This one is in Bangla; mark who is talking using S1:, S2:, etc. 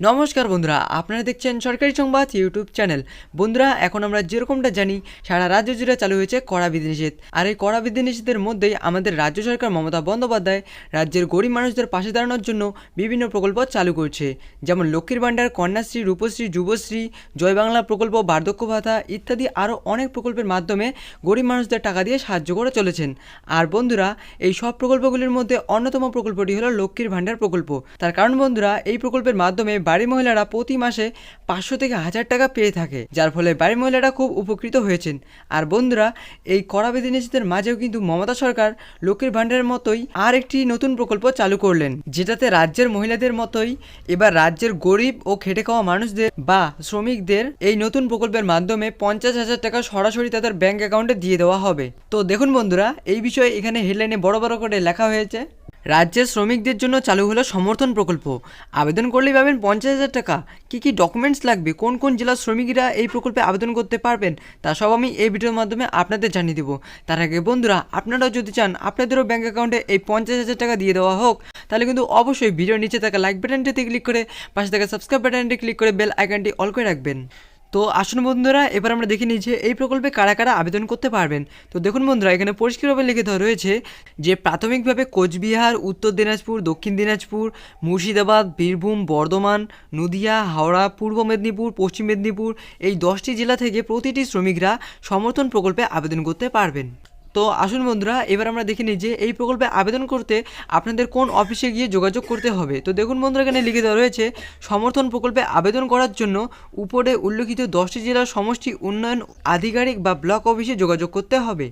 S1: নমস্কার বন্ধুরা, আপনারা দেখছেন সরকারি সংবাদ ইউটিউব চ্যানেল। বন্ধুরা, এখন আমরা যেরকমটা জানি, সারা রাজ্য জুড়ে চালু হয়েছে কড়া বিধিনিষেধ। আর এই কড়া বিধিনিষেধের মধ্যেই আমাদের রাজ্য সরকার মমতা বন্দ্যোপাধ্যায় রাজ্যের গরিব মানুষদের পাশে দাঁড়ানোর জন্য বিভিন্ন প্রকল্প চালু করছে। যেমন লক্ষ্মীর ভাণ্ডার, কন্যাশ্রী, রূপশ্রী, যুবশ্রী, জয় বাংলা প্রকল্প, বার্ধক্য ভাতা ইত্যাদি আরও অনেক প্রকল্পের মাধ্যমে গরিব মানুষদের টাকা দিয়ে সাহায্য করে চলেছেন। আর বন্ধুরা, এই সব প্রকল্পগুলির মধ্যে অন্যতম প্রকল্পটি হলো লক্ষ্মীর ভাণ্ডার প্রকল্প। তার কারণ বন্ধুরা, এই প্রকল্পের মাধ্যমে বাড়ির মহিলারা প্রতি মাসে পাঁচশো থেকে হাজার টাকা পেয়ে থাকে, যার ফলে বাড়ির মহিলারা খুব উপকৃত হয়েছেন। আর বন্ধুরা, এই কড়া বিধিনিষেধের মাঝেও কিন্তু মমতা সরকার লক্ষ্মীর ভাণ্ডারের মতোই আর একটি নতুন প্রকল্প চালু করলেন, যেটাতে রাজ্যের মহিলাদের মতোই এবার রাজ্যের গরিব ও খেটে খাওয়া মানুষদের বা শ্রমিকদের এই নতুন প্রকল্পের মাধ্যমে পঞ্চাশ হাজার টাকা সরাসরি তাদের ব্যাংক অ্যাকাউন্টে দিয়ে দেওয়া হবে। তো দেখুন বন্ধুরা, এই বিষয়ে এখানে হেডলাইনে বড় বড় করে লেখা হয়েছে। রাজ্যের শ্রমিকদের জন্য চালু হলো সমর্থন প্রকল্প। আবেদন করলেই পাবেন পঞ্চাশ হাজার টাকা। কী কী ডকুমেন্টস লাগবে? কোন কোন জেলার শ্রমিকরা এই প্রকল্পে আবেদন করতে পারবেন? তা সব আমি এই ভিডিওর মাধ্যমে আপনাদের জানিয়ে দেবো। তার আগে বন্ধুরা, আপনারাও যদি চান, আপনাদেরও ব্যাঙ্ক অ্যাকাউন্টে এই পঞ্চাশ হাজার টাকা দিয়ে দেওয়া হোক, তাহলে কিন্তু অবশ্যই ভিডিওর নিচে থাকা লাইক বাটনটিতে ক্লিক করে, পাশে থাকা সাবস্ক্রাইব বাটনটি ক্লিক করে বেল আইকনটি অল করে রাখবেন। তো আসুন বন্ধুরা, এবার আমরা দেখে নিই যে এই প্রকল্পে কারা কারা আবেদন করতে পারবেন। তো দেখুন বন্ধুরা, এখানে পরিষ্কারভাবে লিখে দেওয়া রয়েছে যে প্রাথমিকভাবে কোচবিহার, উত্তর দিনাজপুর, দক্ষিণ দিনাজপুর, মুর্শিদাবাদ, বীরভূম, বর্ধমান, নদিয়া, হাওড়া, পূর্ব মেদিনীপুর, পশ্চিম মেদিনীপুর এই দশটি জেলা থেকে প্রতিটি শ্রমিকরা সমর্থন প্রকল্পে আবেদন করতে পারবেন। তো আসুন বন্ধুরা, এবার আমরা দেখে নিই যে এই প্রকল্পে আবেদন করতে আপনাদের কোন অফিসে গিয়ে যোগাযোগ করতে হবে। তো দেখুন বন্ধুরা, এখানে লিখে দেওয়া রয়েছে, সমর্থন প্রকল্পে আবেদন করার জন্য উপরে উল্লেখিত দশটি জেলার সমষ্টি উন্নয়ন আধিকারিক বা ব্লক অফিসে যোগাযোগ করতে হবে।